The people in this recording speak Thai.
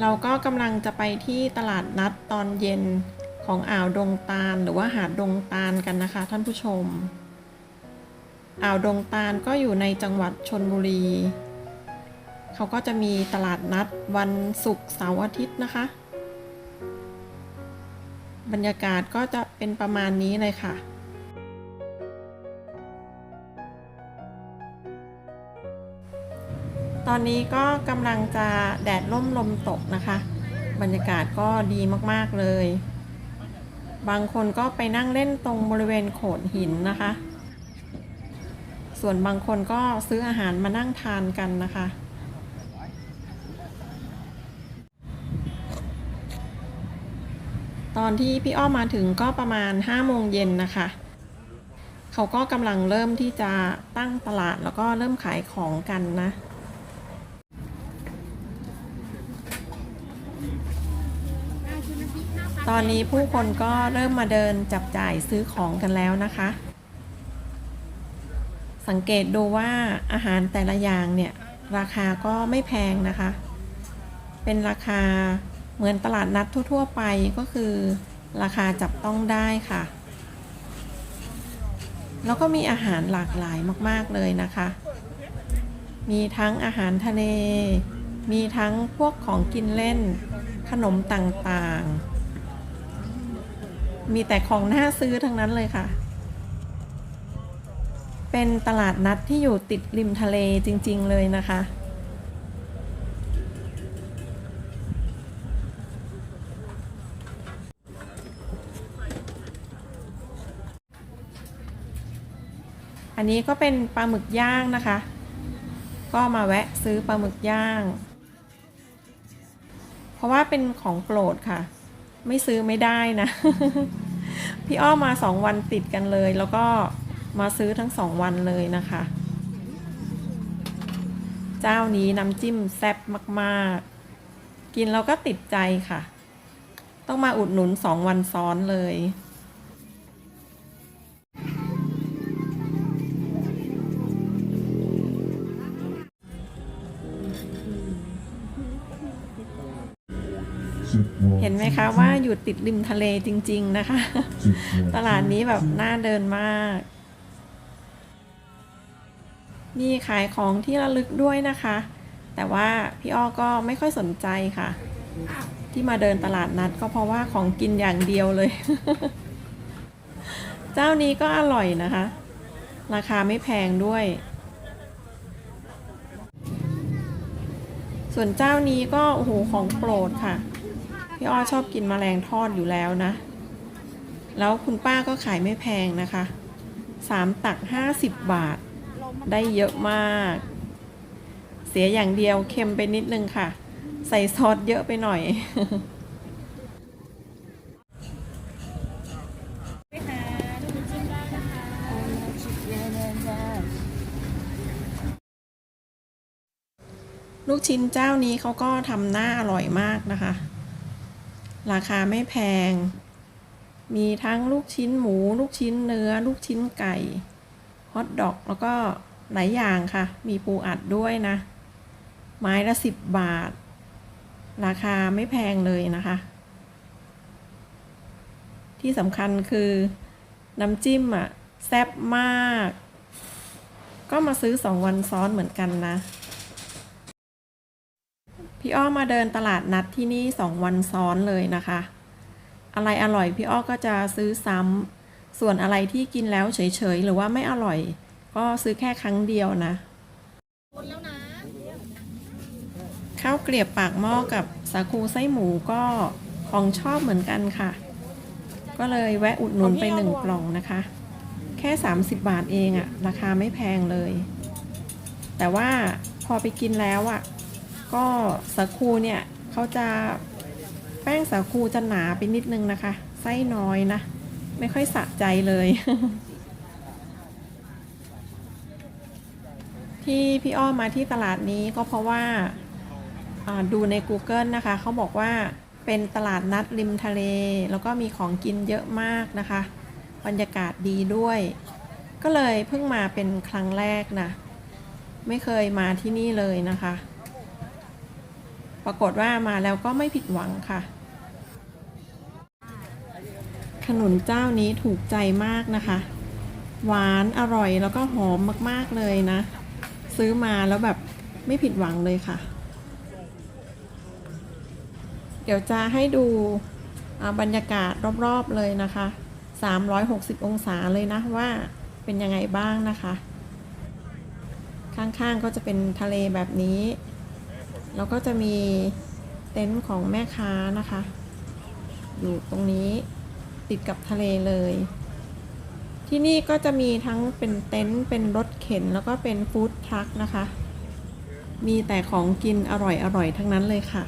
เราก็กำลังจะไปที่ตลาดนัดตอนเย็นของอ่าวดงตาลหรือว่าหาดดงตาลกันนะคะ ท่านผู้ชม อ่าวดงตาลก็อยู่ในจังหวัดชนบุรี เขาก็จะมีตลาดนัดวันศุกร์เสาร์อาทิตย์นะคะ บรรยากาศก็จะเป็นประมาณนี้เลยค่ะ ตอนนี้ก็กำลังจะแดดร่มลมตกนะคะ บรรยากาศก็ดีมากๆเลย บางคนก็ไปนั่งเล่นตรงบริเวณโขดหินนะคะ ส่วนบางคนก็ซื้ออาหารมานั่งทานกันนะคะ ตอนที่พี่อ้อมมาถึงก็ประมาณ5โมงเย็นนะคะเขาก็กำลังเริ่มที่จะตั้งตลาดแล้วก็เริ่มขายของกันนะ ตอนนี้ผู้คนก็เริ่มมาเดินจับจ่ายซื้อของกันแล้วนะคะ สังเกตดูว่าอาหารแต่ละอย่างเนี่ย ราคาก็ไม่แพงนะคะ เป็นราคาเหมือนตลาดนัดทั่ว ๆ ไปก็คือราคาจับต้องได้ค่ะ แล้วก็มีอาหารหลากหลายมาก ๆ เลยนะคะ มีทั้งอาหารทะเล มีทั้งพวกของกินเล่น ขนมต่าง ๆ มีแต่ของน่าซื้อทั้งนั้นเลยค่ะ เป็นตลาดนัดที่อยู่ติดริมทะเลจริง ๆ เลยนะคะ อันนี้ก็เป็นปลาหมึกย่างนะคะ ก็มาแวะซื้อปลาหมึกย่าง เพราะว่าเป็นของโปรดค่ะ ไม่ซื้อไม่ได้นะ พี่อ้อมาสองวันติดกันเลย แล้วก็มาซื้อทั้งสองวันเลยนะคะ เจ้านี้น้ำจิ้มแซ่บมากๆ กินแล้วก็ติดใจค่ะ ต้องมาอุดหนุนสองวันซ้อนเลย เห็นไหมคะว่าอยู่ติดริมทะเลจริง ๆ นะคะ ตลาดนี้แบบน่าเดินมาก มีขายของที่ระลึกด้วยนะคะ แต่ว่าพี่อ้อก็ไม่ค่อยสนใจค่ะ ที่มาเดินตลาดนัดก็เพราะว่าของกินอย่างเดียวเลย เจ้านี้ก็อร่อยนะคะ ราคาไม่แพงด้วยส่วนเจ้านี้ก็โอ้โหของโปรดค่ะ พี่อ้อชอบกินแมลงทอดอยู่แล้วนะ แล้วคุณป้าก็ขายไม่แพงนะคะสามตักห้าสิบบาท ได้เยอะมาก เสียอย่างเดียวเค็มไปนิดนึงค่ะ ใส่ซอสเยอะไปหน่อยลูกชิ้นเจ้านี้เขาก็ทำหน้าอร่อยมากนะคะ ราคาไม่แพง มีทั้งลูกชิ้นหมู ลูกชิ้นเนื้อ ลูกชิ้นไก่ฮอทดอกแล้วก็หลายอย่างค่ะ มีปูอัดด้วยนะ ไม้ละสิบบาท ราคาไม่แพงเลยนะคะ ที่สำคัญคือน้ำจิ้มอะแซ่บมาก ก็มาซื้อสองวันซ้อนเหมือนกันนะ พี่อ้อมาเดินตลาดนัดที่นี่สองวันซ้อนเลยนะคะ อะไรอร่อยพี่อ้อก็จะซื้อซ้ำส่วนอะไรที่กินแล้วเฉยๆ หรือว่าไม่อร่อย ก็ซื้อแค่ครั้งเดียวนะข้าวเกลียบปากหม้อกับสาคูไส้หมูก็ของชอบเหมือนกันค่ะ ก็เลยแวะอุดหนุนไปหนึ่งกล่องนะคะ แค่ 30 บาทเองอะราคาไม่แพงเลย แต่ว่าพอไปกินแล้วอะ ก็สาคูเนี่ยเขาจะแป้งสาคูจะหนาไปนิดนึงนะคะ ไส้น้อยนะ ไม่ค่อยสะใจเลย ที่พี่อ้อมมาที่ตลาดนี้ก็เพราะว่าอ่าดูใน Google นะคะ เขาบอกว่าเป็นตลาดนัดริมทะเล แล้วก็มีของกินเยอะมากนะคะ บรรยากาศดีด้วย ก็เลยเพิ่งมาเป็นครั้งแรกนะ ไม่เคยมาที่นี่เลยนะคะ ปรากฏว่ามาแล้วก็ไม่ผิดหวังค่ะ ขนุนเจ้านี้ถูกใจมากนะคะ หวานอร่อยแล้วก็หอมมากๆเลยนะ ซื้อมาแล้วแบบไม่ผิดหวังเลยค่ะ เดี๋ยวจะให้ดูบรรยากาศรอบๆเลยนะคะ 360 องศาเลยนะว่าเป็นยังไงบ้างนะคะ ข้างๆก็จะเป็นทะเลแบบนี้ แล้วก็จะมีเต็นท์ของแม่ค้านะคะ อยู่ตรงนี้ติดกับทะเลเลย ที่นี่ก็จะมีทั้งเป็นเต็นท์เป็นรถเข็นแล้วก็เป็นฟู้ดทรัคนะคะ มีแต่ของกินอร่อยๆทั้งนั้นเลยค่ะ